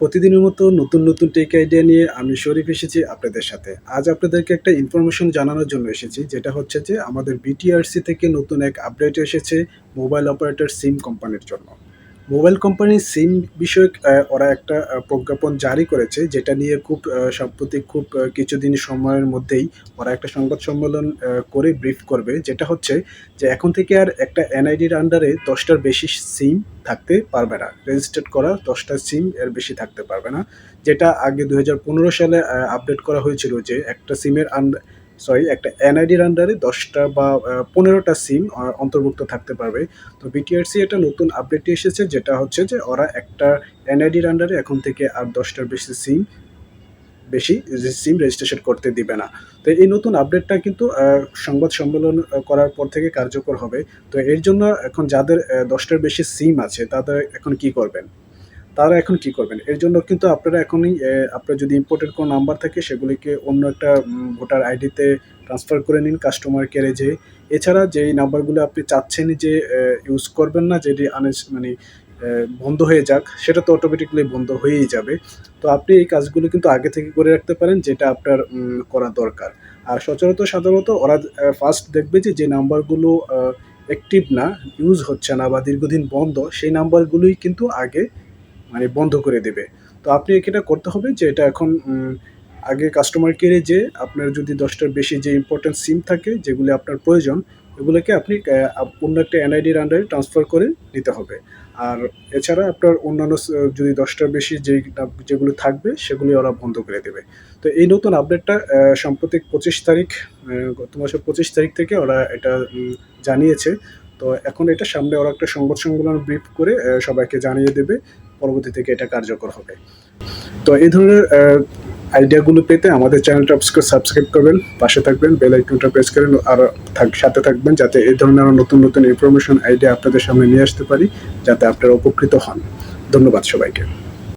প্রতিদিনের মতো নতুন নতুন টেক আইডিয়া নিয়ে আমি শরীফ এসেছি আপনাদের সাথে। আজ আপনাদেরকে একটা ইনফরমেশন জানানোর জন্য এসেছি, যেটা হচ্ছে যে আমাদের বিটিআরসি থেকে নতুন এক আপডেট এসেছে মোবাইল অপারেটর সিম কোম্পানির জন্য। মোবাইল কোম্পানির সিম বিষয়ক ওরা একটা প্রজ্ঞাপন জারি করেছে, যেটা নিয়ে খুব সম্প্রতি খুব কিছুদিন সময়ের মধ্যেই ওরা একটা সংবাদ সম্মেলন করে ব্রিফ করবে, যেটা হচ্ছে যে এখন থেকে আর একটা এনআইডির আন্ডারে দশটার বেশি সিম থাকতে পারবে না। রেজিস্টার্ড করা দশটা সিম এর বেশি থাকতে পারবে না, যেটা আগে দু হাজার পনেরো সালে আপডেট করা হয়েছিল যে একটা সিমের সরি একটা এনআইডির আন্ডারে দশটা বা পনেরোটা সিম অন্তর্ভুক্ত থাকতে পারবে। তো বিটিআরসি একটা নতুন আপডেট এসেছে, যেটা হচ্ছে যে ওরা একটা এনআইডির আন্ডারে এখন থেকে আর দশটার বেশি সিম বেশি সিম রেজিস্ট্রেশন করতে দিবে না। তো এই নতুন আপডেটটা কিন্তু সংবাদ সম্মেলন করার পর থেকে কার্যকর হবে। তো এর জন্য এখন যাদের দশটার বেশি সিম আছে, তাদের এখন কি করবেন? তারা এখন কি করবেন? এর জন্য কিন্তু আপনারা এখনই আপনার যদি ইম্পোর্টেড কোনো নাম্বার থাকে, সেগুলিকে অন্য একটা ভোটার আইডিতে ট্রান্সফার করে নিন কাস্টমার কেয়ারে যে এছাড়া যেই নাম্বারগুলো আপনি চাচ্ছেন যে ইউজ করবেন না, যেটি আনে মানে বন্ধ হয়ে যাক, সেটা তো অটোমেটিকলি বন্ধ হয়েই যাবে। তো আপনি এই কাজগুলো কিন্তু আগে থেকে করে রাখতে পারেন, যেটা আপনার করা দরকার। আর সচরাচর সাধারণত ওরা ফার্স্ট দেখবে যে যে নাম্বারগুলো অ্যাক্টিভ না ইউজ হচ্ছে না বা দীর্ঘদিন বন্ধ, সেই নাম্বারগুলোই কিন্তু আগে মানে বন্ধ করে দেবে। তো আপনি এটা করতে হবে যে এটা এখন আগে কাস্টমার কেয়ারে যে আপনার যদি দশটার বেশি যে ইম্পর্টেন্ট সিম থাকে যেগুলি আপনার প্রয়োজন এগুলোকে আপনি অন্য একটা এনআইডির আন্ডারে ট্রান্সফার করে নিতে হবে। আর এছাড়া আপনার অন্যান্য যদি দশটার বেশি যে, যেগুলো থাকবে সেগুলি ওরা বন্ধ করে দেবে। তো এই নতুন আপডেটটা সাম্প্রতিক পঁচিশ তারিখ গত মাসের পঁচিশ তারিখ থেকে ওরা এটা জানিয়েছে। তো এখন এটা সামনে ওরা একটা সংবাদ সম্মেলন ব্রিফ করে সবাইকে জানিয়ে দেবে পরবর্তী থেকে এটা কার্যকর হবে। তো এই ধরনের আইডিয়াগুলো পেতে আমাদের চ্যানেলটা সাবস্ক্রাইব করবেন, পাশে থাকবেন বেল আইকনটা প্রেস করেন, আর সাথে থাকবেন যাতে এই ধরনের আরও নতুন নতুন ইনফরমেশন আইডিয়া আপনাদের সামনে নিয়ে আসতে পারি, যাতে আপনারা উপকৃত হন। ধন্যবাদ সবাইকে।